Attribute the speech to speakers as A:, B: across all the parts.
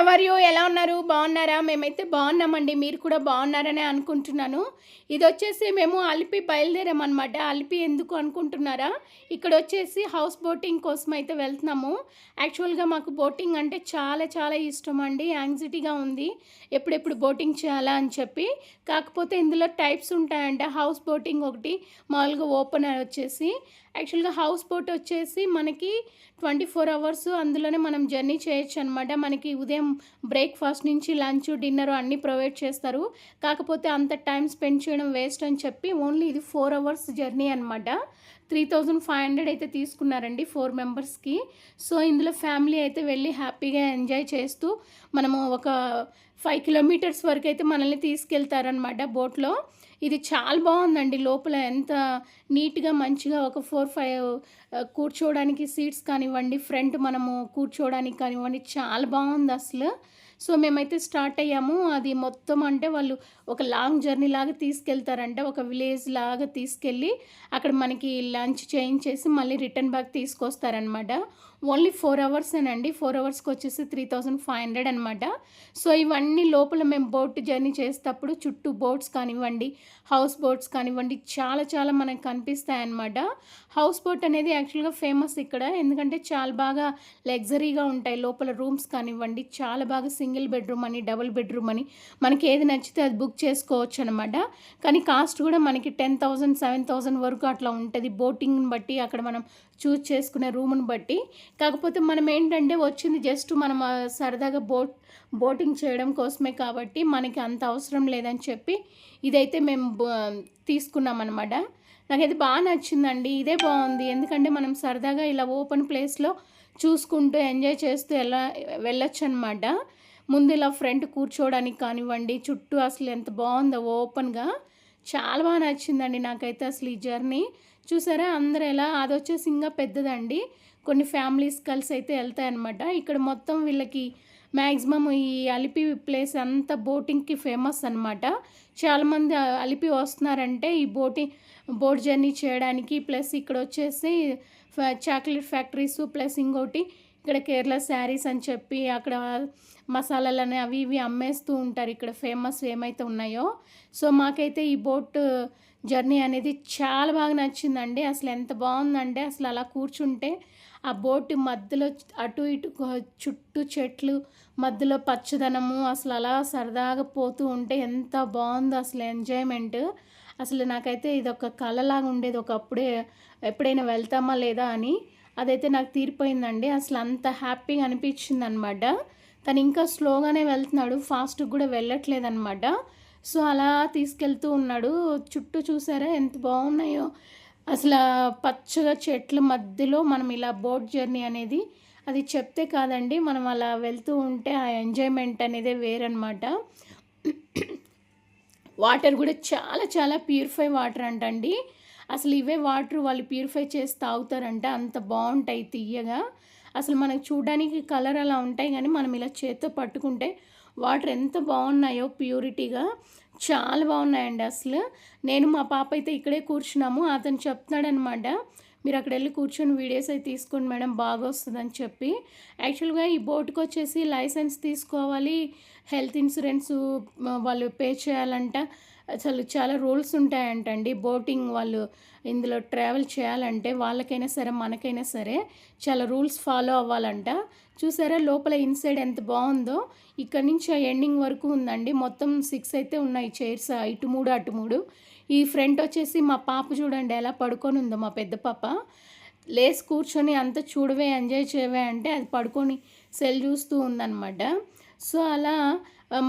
A: How are you? ఎలా ఉన్నారు? బాగున్నారా? మేమైతే బాగున్నామండి. మీరు కూడా బాగున్నారనే అనుకుంటున్నాను. ఇది వచ్చేసి మేము అలిపి బయలుదేరామన్నమాట. అలిపి ఎందుకు అనుకుంటున్నారా? ఇక్కడ వచ్చేసి హౌస్ బోటింగ్ కోసం అయితే వెళ్తున్నాము. యాక్చువల్గా మాకు బోటింగ్ అంటే చాలా చాలా ఇష్టం అండి యాంగ్జైటీగా ఉంది. ఎప్పుడెప్పుడు బోటింగ్ చేయాలా అని చెప్పి. కాకపోతే ఇందులో టైప్స్ ఉంటాయంటే. హౌస్ బోటింగ్ ఒకటి మామూలుగా ఓపెన్ వచ్చేసి. యాక్చువల్గా హౌస్ బోట్ వచ్చేసి మనకి ట్వంటీ ఫోర్ అవర్స్ అందులోనే మనం జర్నీ చేయొచ్చు అనమాట మనకి ఉదయం బ్రేక్ఫాస్ట్ నుంచి లంచ్ డిన్నర్ అన్నీ ప్రొవైడ్ చేస్తారు. కాకపోతే అంత టైం స్పెండ్ చేయడం వేస్ట్ అని చెప్పి ఓన్లీ ఇది ఫోర్ అవర్స్ జర్నీ అనమాట త్రీ థౌజండ్ ఫైవ్ హండ్రెడ్ అయితే తీసుకున్నారండి ఫోర్ మెంబర్స్కి. సో ఇందులో ఫ్యామిలీ అయితే వెళ్ళి హ్యాపీగా ఎంజాయ్ చేస్తూ మనము ఒక ఫైవ్ కిలోమీటర్స్ వరకు అయితే మనల్ని తీసుకెళ్తారనమాట బోట్లో. ఇది చాలా బాగుందండి. లోపల ఎంత నీట్గా మంచిగా ఒక ఫోర్ ఫైవ్ కూర్చోవడానికి సీట్స్ కానివ్వండి ఫ్రంట్ మనము కూర్చోవడానికి కానివ్వండి చాలా బాగుంది అసలు. సో మేమైతే స్టార్ట్ అయ్యాము. అది మొత్తం అంటే వాళ్ళు ఒక లాంగ్ జర్నీ లాగా తీసుకెళ్తారంట. ఒక విలేజ్ లాగా తీసుకెళ్ళి అక్కడ మనకి లంచ్ చేయించేసి మళ్ళీ రిటర్న్ బ్యాక్ తీసుకొస్తారనమాట ఓన్లీ ఫోర్ అవర్సేనండి ఫోర్ అవర్స్కి వచ్చేసి త్రీ థౌజండ్ ఫైవ్ హండ్రెడ్ అనమాట సో ఇవన్నీ లోపల మేము బోట్ జర్నీ చేసేటప్పుడు చుట్టూ బోట్స్ కానివ్వండి హౌస్ బోట్స్ కానివ్వండి చాలా చాలా మనకు కనిపిస్తాయి అనమాట హౌస్ బోట్ అనేది యాక్చువల్గా ఫేమస్ ఇక్కడ. ఎందుకంటే చాలా బాగా లగ్జరీగా ఉంటాయి. లోపల రూమ్స్ కానివ్వండి చాలా బాగా సింగిల్ బెడ్రూమ్ అని డబుల్ బెడ్రూమ్ అని మనకి ఏది నచ్చితే అది బుక్ చేసుకోవచ్చు అనమాట కానీ కాస్ట్ కూడా మనకి టెన్ థౌజండ్ సెవెన్ థౌజండ్ వరకు అట్లా ఉంటుంది. బోటింగ్ని బట్టి అక్కడ మనం చూస్ చేసుకునే రూమ్ని బట్టి. కాకపోతే మనం ఏంటంటే వచ్చింది జస్ట్ మనం సరదాగా బోట్ బోటింగ్ చేయడం కోసమే కాబట్టి మనకి అంత అవసరం లేదని చెప్పి ఇదైతే మేము తీసుకున్నాం అనమాట నాకైతే బాగా నచ్చిందండి. ఇదే బాగుంది. ఎందుకంటే మనం సరదాగా ఇలా ఓపెన్ ప్లేస్లో చూసుకుంటూ ఎంజాయ్ చేస్తూ ఎలా వెళ్ళొచ్చు అనమాట ముందు ఇలా ఫ్రంట్ కూర్చోవడానికి కానివ్వండి చుట్టూ అసలు ఎంత బాగుందో ఓపెన్గా చాలా బాగా నచ్చిందండి నాకైతే అసలు ఈ జర్నీ. చూసారా? అందరూ ఎలా అది వచ్చేసి ఇంకా పెద్దదండి. కొన్ని ఫ్యామిలీస్ కలిసి అయితే వెళ్తాయన్నమాట ఇక్కడ మొత్తం వీళ్ళకి మ్యాక్సిమం ఈ అలిపి ప్లేస్ అంతా బోటింగ్కి ఫేమస్ అనమాట. చాలామంది అలిపి వస్తున్నారంటే ఈ బోటింగ్ బోట్ జర్నీ చేయడానికి ప్లస్ ఇక్కడ వచ్చేసి చాక్లెట్ ఫ్యాక్టరీస్ ప్లస్ ఇంకోటి ఇక్కడ కేరళ శారీస్ అని చెప్పి అక్కడ మసాలాలని అవి ఇవి అమ్మేస్తూ ఉంటారు. ఇక్కడ ఫేమస్ ఏమైతే ఉన్నాయో. సో మాకైతే ఈ బోట్ జర్నీ అనేది చాలా బాగా నచ్చిందండి. అసలు ఎంత బాగుందంటే అసలు అలా కూర్చుంటే ఆ బోట్ మధ్యలో అటు ఇటు చుట్టూ చెట్లు మధ్యలో పచ్చదనము అసలు అలా సరదాగా పోతూ ఉంటే ఎంత బాగుందో అసలు ఎంజాయ్మెంట్. అసలు నాకైతే ఇది ఒక కళలాగా ఉండేది ఒకప్పుడే ఎప్పుడైనా వెళ్తామా లేదా అని. అదైతే నాకు తీరిపోయిందండి. అసలు అంత హ్యాపీగా అనిపించింది అనమాట తను ఇంకా స్లోగానే వెళ్తున్నాడు ఫాస్ట్గా కూడా వెళ్ళట్లేదు అనమాట సో అలా తీసుకెళ్తూ ఉన్నాడు. చుట్టూ చూసారా ఎంత బాగున్నాయో. అసలు పచ్చగా చెట్ల మధ్యలో మనం ఇలా బోట్ జర్నీ అనేది అది చెప్తే కాదండి మనం అలా వెళ్తూ ఉంటే ఆ ఎంజాయ్మెంట్ అనేది వేరనమాట. వాటర్ కూడా చాలా చాలా ప్యూరిఫై వాటర్ అంటండి. అసలు ఇవే వాటర్ వాళ్ళు ప్యూరిఫై చేసి తాగుతారంట. అంత బాగుంటాయి తీయగా అసలు మనకు చూడడానికి కలర్ అలా ఉంటాయి కానీ మనం ఇలా చేత్తో పట్టుకుంటే వాటర్ ఎంత బాగున్నాయో ప్యూరిటీగా. చాలా బాగున్నాయండి అసలు. నేను మా పాప అయితే ఇక్కడే కూర్చున్నాము. అతను చెప్తున్నాడనమాట మీరు అక్కడ వెళ్ళి కూర్చొని వీడియోస్ అయితే తీసుకోండి మేడం బాగా వస్తుందని చెప్పి. యాక్చువల్గా ఈ బోట్కి వచ్చేసి లైసెన్స్ తీసుకోవాలి హెల్త్ ఇన్సూరెన్స్ వాళ్ళు పే చేయాలంట. అసలు చాలా రూల్స్ ఉంటాయంటండి. బోటింగ్ వాళ్ళు ఇందులో ట్రావెల్ చేయాలంటే వాళ్ళకైనా సరే మనకైనా సరే చాలా రూల్స్ ఫాలో అవ్వాలంట. చూసారా లోపల ఇన్సైడ్ ఎంత బాగుందో? ఇక్కడ నుంచి ఆ ఎండింగ్ వరకు ఉందండి. మొత్తం సిక్స్ అయితే ఉన్నాయి చైర్స్ ఇటు మూడు అటు మూడు. ఈ ఫ్రంట్ వచ్చేసి మా పాప చూడండి ఎలా పడుకొని ఉందో మా పెద్ద పాప. లేస్ కూర్చొని అంత చూడవే ఎంజాయ్ చేయవే అంటే అది పడుకొని సెల్ చూస్తూ ఉందన్నమాట. సో అలా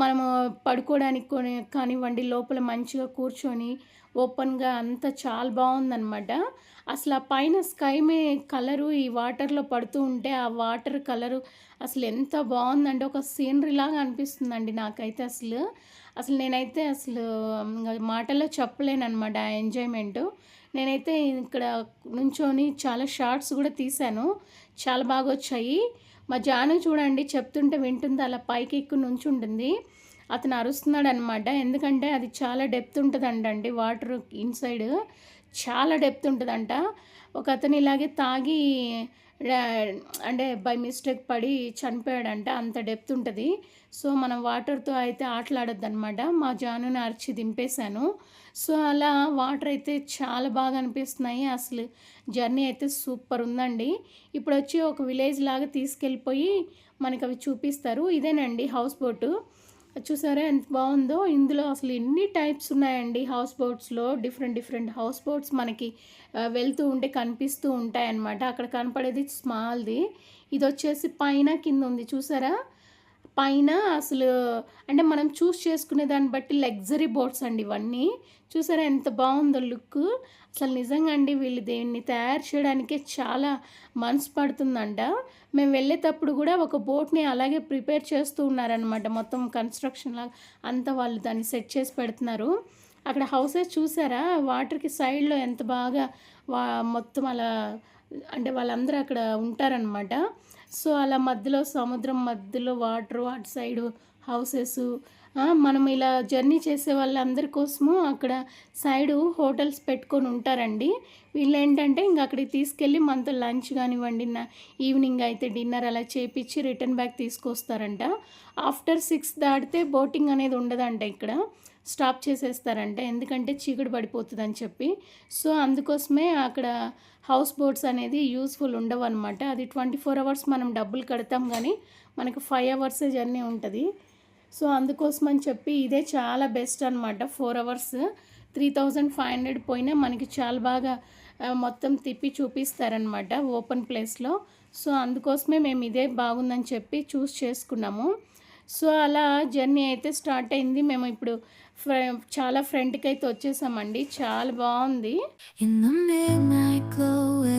A: మనము పడుకోవడానికి కొని కానివ్వండి లోపల మంచిగా కూర్చొని ఓపెన్గా అంతా చాలా బాగుందన్నమాట. అసలు ఆ పైన స్కై మే కలరు ఈ వాటర్లో పడుతూ ఉంటే ఆ వాటర్ కలరు అసలు ఎంత బాగుందంటే ఒక సీనరీ లాగా అనిపిస్తుందండి నాకైతే అసలు. అసలు నేనైతే అసలు మాటల్లో చెప్పలేను అనమాట ఆ ఎంజాయ్మెంట్ నేనైతే ఇక్కడ నుంచొని చాలా షార్ట్స్ కూడా తీశాను. చాలా బాగా వచ్చాయి. మా జాను చూడండి చెప్తుంటే వింటుంది అలా పైకి ఎక్కువ నుంచి ఉంటుంది. అతను అరుస్తున్నాడు అనమాట ఎందుకంటే అది చాలా డెప్త్ ఉంటుందంటండి వాటర్ ఇన్సైడ్ చాలా డెప్త్ ఉంటుందంట. ఒక అతను ఇలాగే తాగి అంటే బై మిస్టేక్ పడి చనిపోయాడంట. అంత డెప్త్ ఉంటుంది. సో మనం వాటర్తో అయితే ఆటలాడొద్దు అనమాట మా జానుని అరిచి దింపేశాను. సో అలా వాటర్ అయితే చాలా బాగా అనిపిస్తున్నాయి. అసలు జర్నీ అయితే సూపర్ ఉందండి. ఇప్పుడు వచ్చి ఒక విలేజ్ లాగా తీసుకెళ్ళిపోయి మనకి అవి చూపిస్తారు. ఇదేనండి హౌస్ బోటు. చూసారా ఎంత బాగుందో. ఇందులో అసలు ఎన్ని టైప్స్ ఉన్నాయండి హౌస్ బోట్స్లో. డిఫరెంట్ డిఫరెంట్ హౌస్ బోట్స్ మనకి వెళ్తూ ఉంటే కనిపిస్తూ ఉంటాయన్నమాట. అక్కడ కనపడేది స్మాల్ది. ఇది వచ్చేసి పైన కింద ఉంది చూసారా? పైన అసలు అంటే మనం చూస్ చేసుకునే దాన్ని బట్టి లగ్జరీ బోట్స్ అండి ఇవన్నీ. చూసారా ఎంత బాగుందో లుక్. అసలు నిజంగా అండి వీళ్ళు దీన్ని తయారు చేయడానికే చాలా మనసు పడుతుందంట. మేము వెళ్ళేటప్పుడు కూడా ఒక బోట్ని అలాగే ప్రిపేర్ చేస్తూ ఉన్నారనమాట మొత్తం కన్స్ట్రక్షన్ లాగా అంతా వాళ్ళు దాన్ని సెట్ చేసి పెడుతున్నారు. అక్కడ హౌసెస్ చూసారా? వాటర్కి సైడ్లో ఎంత బాగా వా మొత్తం అలా అంటే వాళ్ళందరూ అక్కడ ఉంటారనమాట సో అలా మధ్యలో సముద్రం మధ్యలో వాటర్ అటు సైడు హౌసెస్ మనం ఇలా జర్నీ చేసే వాళ్ళందరి కోసము అక్కడ సైడు హోటల్స్ పెట్టుకొని ఉంటారండి. వీళ్ళు ఏంటంటే ఇంకా అక్కడికి తీసుకెళ్ళి మనతో లంచ్ కానివ్వండి నా ఈవినింగ్ అయితే డిన్నర్ అలా చేపించి రిటర్న్ బ్యాక్ తీసుకొస్తారంట. ఆఫ్టర్ సిక్స్ దాటితే బోటింగ్ అనేది ఉండదంట ఇక్కడ. స్టాప్ చేసేస్తారంట ఎందుకంటే చీకటి పడిపోతుంది అని చెప్పి. సో అందుకోసమే అక్కడ హౌస్ బోట్స్ అనేది యూస్ఫుల్ ఉండవు అనమాట అది ట్వంటీ ఫోర్ అవర్స్ మనం డబ్బులు కడతాం కానీ మనకు ఫైవ్ అవర్సే జర్నీ ఉంటుంది. సో అందుకోసం అని చెప్పి ఇదే చాలా బెస్ట్ అనమాట four hours three thousand five hundred పోయినా మనకి చాలా బాగా మొత్తం తిప్పి చూపిస్తారనమాట ఓపెన్ ప్లేస్లో. సో అందుకోసమే మేము ఇదే బాగుందని చెప్పి చూస్ చేసుకున్నాము. సో అలా జర్నీ అయితే స్టార్ట్ అయింది. మేము ఇప్పుడు చాలా ఫ్రంట్కి అయితే వచ్చేసామండి చాలా బాగుంది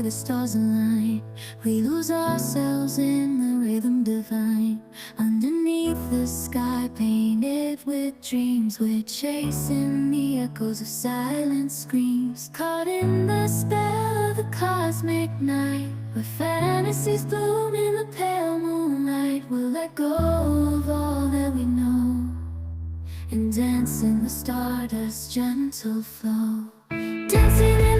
B: the stars align, we lose ourselves in the rhythm divine. Underneath the sky painted with dreams, we're chasing the echoes of silent screams. Caught in the spell of the cosmic night, where fantasies bloom in the pale moonlight. We'll let go of all that we know and dance in the stardust gentle flow. Dancing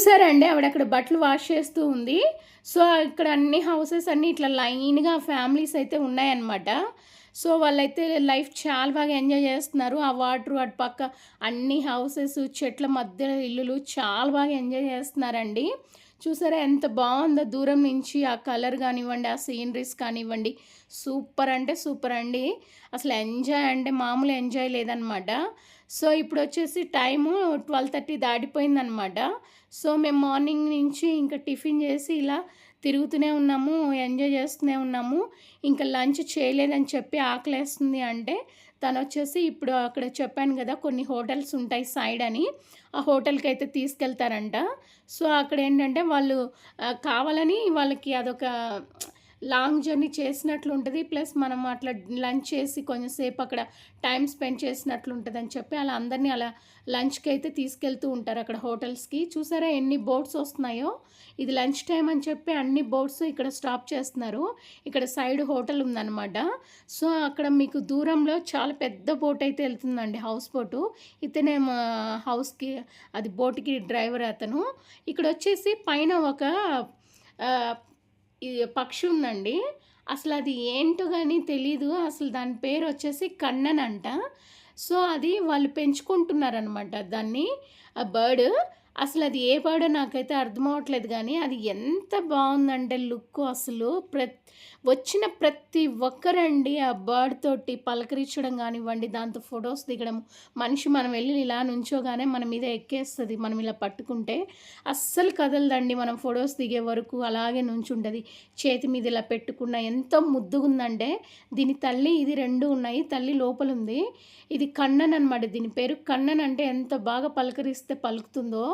A: చూసారండి ఆవిడ అక్కడ బట్టలు wash చేస్తూ ఉంది. So ఇక్కడ అన్ని houses అన్ని ఇట్లా లైన్గా ఫ్యామిలీస్ అయితే ఉన్నాయన్నమాట. సో వాళ్ళైతే లైఫ్ చాలా బాగా ఎంజాయ్ చేస్తున్నారు. ఆ వాటర్ అటు పక్క అన్ని హౌసెస్ చెట్ల మధ్య ఇల్లులు చాలా బాగా ఎంజాయ్ చేస్తున్నారండి. చూసారా ఎంత బాగుందో దూరం నుంచి ఆ కలర్ కానివ్వండి ఆ సీనరీస్ కానివ్వండి. సూపర్ అంటే సూపర్ అండి. అసలు ఎంజాయ్ అంటే మామూలు ఎంజాయ్ లేదనమాట సో ఇప్పుడు వచ్చేసి టైము ట్వెల్వ్ థర్టీ దాటిపోయిందనమాట సో మేము మార్నింగ్ నుంచి ఇంకా టిఫిన్ చేసి ఇలా తిరుగుతూనే ఉన్నాము ఎంజాయ్ చేస్తూనే ఉన్నాము. ఇంకా లంచ్ చేయలేదని చెప్పి ఆకలేస్తుంది అంటే తను వచ్చేసి ఇప్పుడు అక్కడ చెప్పాను కదా కొన్ని హోటల్స్ ఉంటాయి సైడ్ అని. ఆ హోటల్కి అయితే తీసుకెళ్తారంట. సో అక్కడ ఏంటంటే వాళ్ళు కావాలని వాళ్ళకి అదొక లాంగ్ జర్నీ చేసినట్లు ఉంటుంది ప్లస్ మనం అట్లా లంచ్ చేసి కొంచెంసేపు అక్కడ టైం స్పెండ్ చేసినట్లు ఉంటుంది అని చెప్పి అలా అందరినీ అలా లంచ్కి అయితే తీసుకెళ్తూ ఉంటారు అక్కడ హోటల్స్కి. చూసారా ఎన్ని బోట్స్ వస్తున్నాయో? ఇది లంచ్ టైం అని చెప్పి అన్ని బోట్స్ ఇక్కడ స్టాప్ చేస్తున్నారు. ఇక్కడ సైడ్ హోటల్ ఉందన్నమాట. సో అక్కడ మీకు దూరంలో చాలా పెద్ద బోట్ అయితే వెళ్తుందండి హౌస్ బోటు. ఇతనే హౌస్కి అది బోట్కి డ్రైవర్ అతను. ఇక్కడ వచ్చేసి పైన ఒక పక్షి ఉందండి. అసలు అది ఏంటో కానీ తెలీదు. అసలు దాని పేరు వచ్చేసి కన్నన్ అంట. సో అది వాళ్ళు పెంచుకుంటున్నారనమాట దాన్ని. ఆ బర్డ్ అసలు అది ఏ బర్డ్ నాకైతే అర్థం అవ్వట్లేదు కానీ అది ఎంత బాగుందంటే లుక్ అసలు. ప్ర వచ్చిన ప్రతి ఒక్కరండి ఆ బర్డ్ తోటి పలకరించడం కానివ్వండి దాంతో ఫొటోస్ దిగడం మనిషి మనం వెళ్ళి ఇలా నుంచోగానే మన మీద ఎక్కేస్తుంది మనం ఇలా పట్టుకుంటే అస్సలు కదలదండి. మనం ఫొటోస్ దిగే వరకు అలాగే నుంచుంటుంది. చేతి మీద ఇలా పెట్టుకున్న ఎంతో ముద్దుగుందంటే దీని తల్లి ఇది రెండు ఉన్నాయి తల్లి లోపల ఉంది ఇది కన్నన్ అనమాట దీని పేరు కన్నన్ అంటే ఎంత బాగా పలకరిస్తే పలుకుతుందో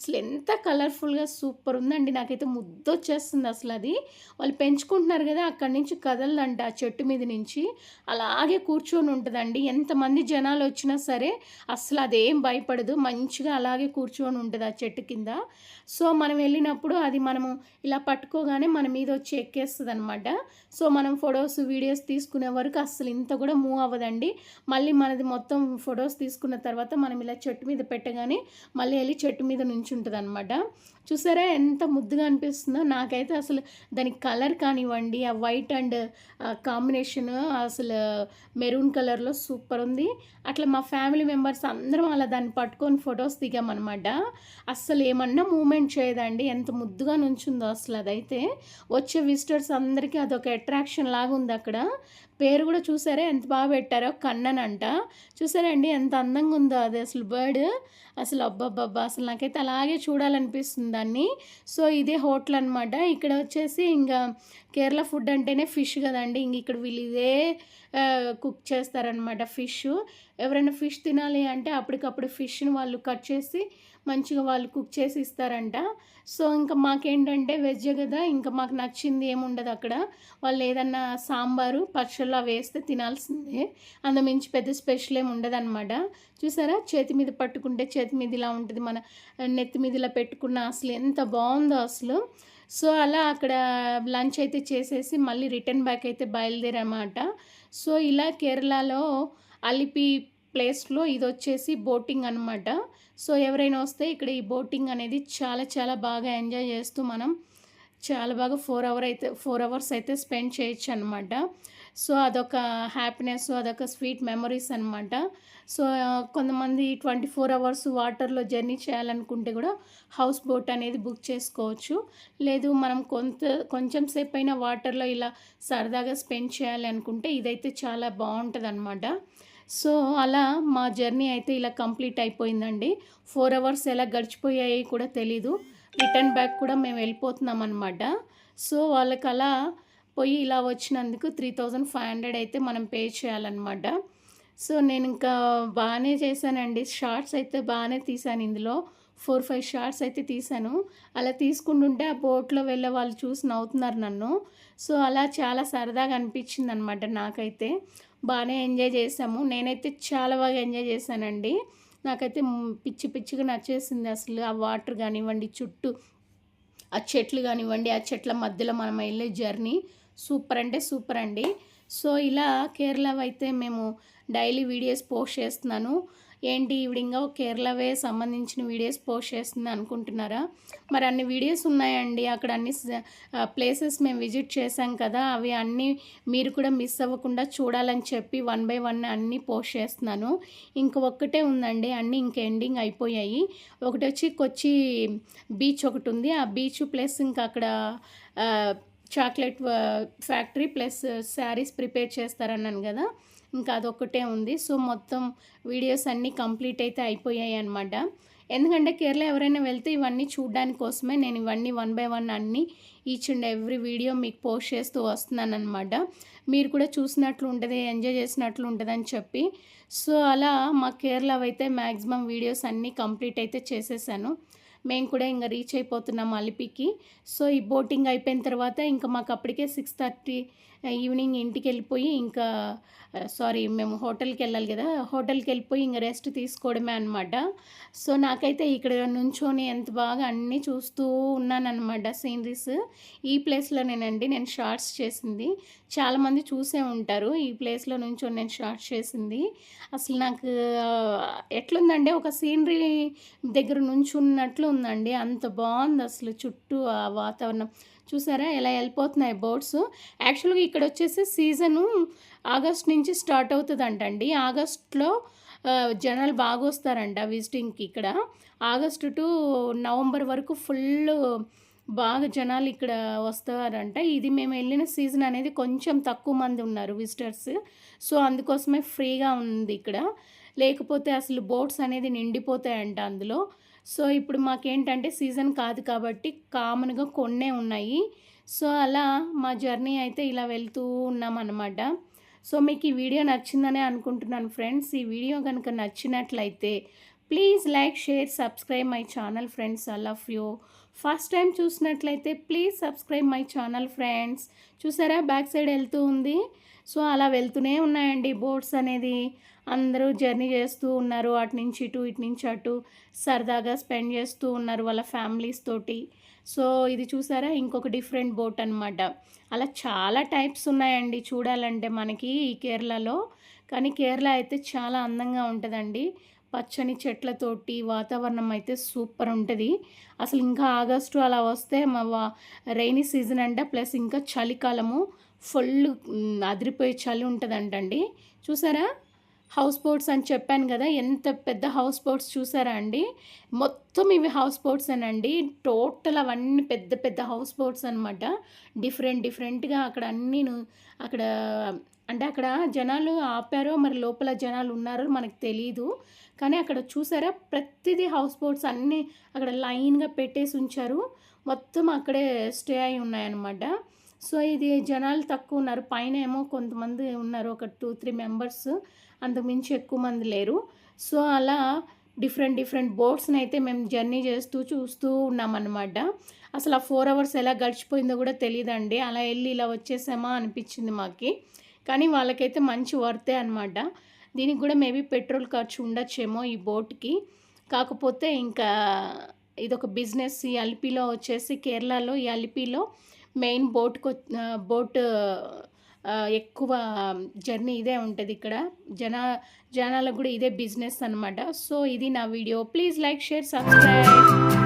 A: అసలు ఎంత కలర్ఫుల్గా సూపర్ ఉందండి. నాకైతే ముద్ద వచ్చేస్తుంది అసలు అది. వాళ్ళు పెంచుకుంటున్నారు కదా అక్కడి నుంచి కదలదంట ఆ చెట్టు మీద నుంచి. అలాగే కూర్చొని ఉంటుందండి. ఎంతమంది జనాలు వచ్చినా సరే అసలు అదేం భయపడదు. మంచిగా అలాగే కూర్చొని ఉంటుంది ఆ చెట్టు కింద. సో మనం వెళ్ళినప్పుడు అది మనము ఇలా పట్టుకోగానే మన మీద వచ్చి ఎక్కేస్తుంది అనమాట సో మనం ఫొటోస్ వీడియోస్ తీసుకునే వరకు అసలు ఇంత కూడా మూవ్ అవ్వదండి. మళ్ళీ మనది మొత్తం ఫొటోస్ తీసుకున్న తర్వాత మనం ఇలా చెట్టు మీద పెట్టగానే మళ్ళీ వెళ్ళి చెట్టు మీద నుంచి ఉంటుంది అనమాట చూసారా ఎంత ముద్దుగా అనిపిస్తుందో? నాకైతే అసలు దాని కలర్ కానివ్వండి ఆ వైట్ అండ్ కాంబినేషన్ అసలు మెరూన్ కలర్లో సూపర్ ఉంది. అట్లా మా ఫ్యామిలీ మెంబర్స్ అందరం అలా దాన్ని పట్టుకొని ఫొటోస్ దిగామన్నమాట. అస్సలు ఏమన్నా మూమెంట్ చేయదండి. ఎంత ముద్దుగా నుంచుందో అసలు అదైతే. వచ్చే విజిటర్స్ అందరికీ అదొక అట్రాక్షన్ లాగా ఉంది అక్కడ. పేరు కూడా చూసారా? ఎంత బాగా పెట్టారో? కన్నన్ అంట. చూసారండి ఎంత అందంగా ఉందో అది అసలు బర్డ్ అసలు అబ్బబ్బబ్బా! అసలు నాకైతే అలాగే చూడాలనిపిస్తుంది. దాన్ని. సో ఇదే హోటల్ అనమాట ఇక్కడ వచ్చేసి ఇంకా కేరళ ఫుడ్ అంటేనే ఫిష్ కదండి. ఇంక ఇక్కడ వీళ్ళు ఇదే కుక్ చేస్తారనమాట ఫిష్. ఎవరైనా ఫిష్ తినాలి అంటే అప్పటికప్పుడు ఫిష్ని వాళ్ళు కట్ చేసి మంచిగా వాళ్ళు కుక్ చేసి ఇస్తారంట. సో ఇంకా మాకేంటంటే వెజ్ కదా ఇంకా మాకు నచ్చింది ఏముండదు అక్కడ. వాళ్ళు ఏదన్నా సాంబారు పచ్చళ్ళు అవి వేస్తే తినాల్సిందే. అంతమించి పెద్ద స్పెషల్ ఏమి ఉండదు అనమాట చూసారా? చేతి మీద పట్టుకుంటే చేతి మీద ఇలా ఉంటుంది మన నెత్తి మీద ఇలా పెట్టుకున్న అసలు ఎంత బాగుందో అసలు. సో అలా అక్కడ లంచ్ అయితే చేసేసి మళ్ళీ రిటర్న్ బ్యాక్ అయితే బయలుదేరమాట. సో ఇలా కేరళలో అలిపి ప్లేస్లో ఇది వచ్చేసి బోటింగ్ అనమాట సో ఎవరైనా వస్తే ఇక్కడ ఈ బోటింగ్ అనేది చాలా చాలా బాగా ఎంజాయ్ చేస్తూ మనం చాలా బాగా ఫోర్ అవర్ అయితే ఫోర్ అవర్స్ అయితే స్పెండ్ చేయొచ్చు అనమాట సో అదొక హ్యాపీనెస్ అదొక స్వీట్ మెమరీస్ అనమాట సో కొంతమంది ట్వంటీ ఫోర్ అవర్స్ వాటర్లో జర్నీ చేయాలనుకుంటే కూడా హౌస్ బోట్ అనేది బుక్ చేసుకోవచ్చు. లేదు మనం కొంత కొంచెం సేపు అయినా వాటర్లో ఇలా సరదాగా స్పెండ్ చేయాలి అనుకుంటే ఇదైతే చాలా బాగుంటుంది అనమాట సో అలా మా జర్నీ అయితే ఇలా కంప్లీట్ అయిపోయిందండి. ఫోర్ అవర్స్ ఎలా గడిచిపోయాయి కూడా తెలీదు. రిటర్న్ బ్యాక్ కూడా మేము వెళ్ళిపోతున్నాం అనమాట సో వాళ్ళకి అలా పోయి ఇలా వచ్చినందుకు త్రీ థౌజండ్ ఫైవ్ హండ్రెడ్ అయితే మనం పే చేయాలన్నమాట. సో నేను ఇంకా బాగానే చేశానండి. షార్ట్స్ అయితే బాగానే తీశాను ఇందులో. ఫోర్ ఫైవ్ షార్ట్స్ అయితే తీశాను. అలా తీసుకుంటుంటే ఆ బోట్లో వెళ్ళే వాళ్ళు చూసి నవ్వుతున్నారు నన్ను. సో అలా చాలా సరదాగా అనిపించింది అనమాట నాకైతే. బాగానే ఎంజాయ్ చేసాము నేనైతే చాలా బాగా ఎంజాయ్ చేశానండి. నాకైతే పిచ్చి పిచ్చిగా నచ్చేసింది అసలు ఆ వాటర్ కానివ్వండి చుట్టూ ఆ చెట్లు కానివ్వండి ఆ చెట్ల మధ్యలో మనం వెళ్ళే జర్నీ. సూపర్ అంటే సూపర్ అండి. సో ఇలా కేరళ అయితే మేము డైలీ వీడియోస్ పోస్ట్ చేస్తున్నాను. ఏంటి ఈవిడింగా కేరళవే సంబంధించిన వీడియోస్ పోస్ట్ చేస్తుంది అనుకుంటున్నారా? మరి అన్ని వీడియోస్ ఉన్నాయండి. అక్కడ అన్ని ప్లేసెస్ మేము విజిట్ చేసాం కదా. అవి అన్నీ మీరు కూడా మిస్ అవ్వకుండా చూడాలని చెప్పి వన్ బై వన్ అన్నీ పోస్ట్ చేస్తున్నాను. ఇంక ఒక్కటే ఉందండి. అన్నీ ఇంక ఎండింగ్ అయిపోయాయి. ఒకటి వచ్చి కొచ్చి బీచ్ ఒకటి ఉంది. ఆ బీచ్ ప్లస్ ఇంకా అక్కడ chocolate factory plus saris prepare చేస్తారన్నాను కదా. ఇంకా అదొక్కటే ఉంది. సో మొత్తం వీడియోస్ అన్నీ కంప్లీట్ అయితే అయిపోయాయి అనమాట ఎందుకంటే కేరళ ఎవరైనా వెళ్తే ఇవన్నీ చూడడానికి కోసమే నేను ఇవన్నీ వన్ బై వన్ అన్నీ ఈచ్ అండ్ ఎవ్రీ వీడియో మీకు పోస్ట్ చేస్తూ వస్తున్నాను అనమాట మీరు కూడా చూసినట్లు ఉంటుంది ఎంజాయ్ చేసినట్లు ఉంటుందని చెప్పి. సో అలా మా కేరళ అయితే మ్యాక్సిమం వీడియోస్ అన్నీ కంప్లీట్ అయితే చేసేసాను. మేము కూడా ఇంకా రీచ్ అయిపోతున్నాం అలిపికి సో ఈ బోటింగ్ అయిపోయిన తర్వాత ఇంకా మాకు అప్పటికే సిక్స్ థర్టీ ఈవినింగ్ ఇంటికి వెళ్ళిపోయి ఇంకా సారీ మేము హోటల్కి వెళ్ళాలి కదా హోటల్కి వెళ్ళిపోయి ఇంకా రెస్ట్ తీసుకోవడమే అనమాట సో నాకైతే ఇక్కడ నుంచొని ఎంత బాగా అన్నీ చూస్తూ ఉన్నానన్నమాట సీనరీస్. ఈ ప్లేస్లోనేనండి నేను షార్ట్స్ చేసింది. చాలామంది చూసే ఉంటారు ఈ ప్లేస్లో నుంచొని నేను షార్ట్స్ చేసింది. అసలు నాకు ఎట్లుందంటే ఒక సీనరీ దగ్గర నుంచున్నట్లు ఉందండి అంత బాగుంది అసలు చుట్టూ ఆ వాతావరణం. చూసారా ఎలా వెళ్ళిపోతున్నాయి బోట్స్ యాక్చువల్గా ఇక్కడ వచ్చేసి సీజను ఆగస్ట్ నుంచి స్టార్ట్ అవుతుందంటండి. ఆగస్ట్లో జనాలు బాగా వస్తారంట విజిటింగ్కి ఇక్కడ. ఆగస్టు టు నవంబర్ వరకు ఫుల్ బాగా జనాలు ఇక్కడ వస్తారంట. ఇది మేము వెళ్ళిన సీజన్ అనేది కొంచెం తక్కువ మంది ఉన్నారు విజిటర్స్ సో అందుకోసమే ఫ్రీగా ఉంది ఇక్కడ. లేకపోతే అసలు బోట్స్ అనేది నిండిపోతాయంట అందులో. సో ఇప్పుడు మాకేంటంటే సీజన్ కాదు కాబట్టి కామన్గా కొన్నే ఉన్నాయి. సో అలా మా జర్నీ అయితే ఇలా వెళ్తూ ఉన్నామన్నమాట. సో మీకు ఈ వీడియో నచ్చిందనే అనుకుంటున్నాను ఫ్రెండ్స్. ఈ వీడియో కనుక నచ్చినట్లయితే please like share subscribe my channel friends. I love you. First time చూసినట్లయితే please subscribe my channel friends. చూసారా? బ్యాక్ సైడ్ వెళ్తూ ఉంది. సో అలా వెళ్తూనే ఉన్నాయండి బోట్స్ అనేది. అందరూ జర్నీ చేస్తూ ఉన్నారు. అటు నుంచి ఇటు ఇటు నుంచి అటు సరదాగా స్పెండ్ చేస్తూ ఉన్నారు వాళ్ళ ఫ్యామిలీస్ తోటి. సో ఇది చూసారా? ఇంకొక డిఫరెంట్ బోట్ అనమాట అలా చాలా టైప్స్ ఉన్నాయండి చూడాలంటే మనకి ఈ కేరళలో. కానీ కేరళ అయితే చాలా అందంగా ఉంటుందండి. పచ్చని చెట్లతోటి వాతావరణం అయితే సూపర్ ఉంటుంది. అసలు ఇంకా ఆగస్టు అలా వస్తే మా వా రైనీ సీజన్ అంట ప్లస్ ఇంకా చలికాలము ఫుల్ అదిరిపోయే చలి ఉంటుందంటండి. చూసారా? హౌస్ బోట్స్ అని చెప్పాను కదా ఎంత పెద్ద హౌస్ బోట్స్ చూసారా అండి? మొత్తం ఇవి హౌస్ బోట్స్ అనండి. టోటల్ అవన్నీ పెద్ద పెద్ద హౌస్ బోట్స్ అనమాట డిఫరెంట్ డిఫరెంట్గా అక్కడ అన్నీ అక్కడ అంటే అక్కడ జనాలు ఆపారో మరి లోపల జనాలు ఉన్నారో మనకు తెలియదు కానీ అక్కడ చూసారా ప్రతిదీ హౌస్ బోట్స్ అన్నీ అక్కడ లైన్గా పెట్టేసి ఉంచారు. మొత్తం అక్కడే స్టే అయి ఉన్నాయన్నమాట. సో ఇది జనాలు తక్కువ ఉన్నారు. పైన ఏమో కొంతమంది ఉన్నారు ఒక టూ త్రీ మెంబర్స్. అంతకుమించి ఎక్కువ మంది లేరు. సో అలా డిఫరెంట్ డిఫరెంట్ బోట్స్ని అయితే మేము జర్నీ చేస్తూ చూస్తూ ఉన్నామన్నమాట. అసలు ఆ ఫోర్ అవర్స్ ఎలా గడిచిపోయిందో కూడా తెలియదండి అలా వెళ్ళి ఇలా వచ్చేసామా అనిపించింది మాకి. కానీ వాళ్ళకైతే మంచి వర్తే అనమాట దీనికి కూడా మేబీ పెట్రోల్ ఖర్చు ఉండొచ్చేమో ఈ బోట్కి. కాకపోతే ఇంకా ఇదొక బిజినెస్. ఈ అలిపిలో వచ్చేసి కేరళలో ఈ అలిపిలో మెయిన్ బోట్కి బోట్ ఎక్కువ జర్నీ ఇదే ఉంటుంది ఇక్కడ. జన జనాలకు కూడా ఇదే బిజినెస్ అనమాట సో ఇది నా video. Please like share subscribe.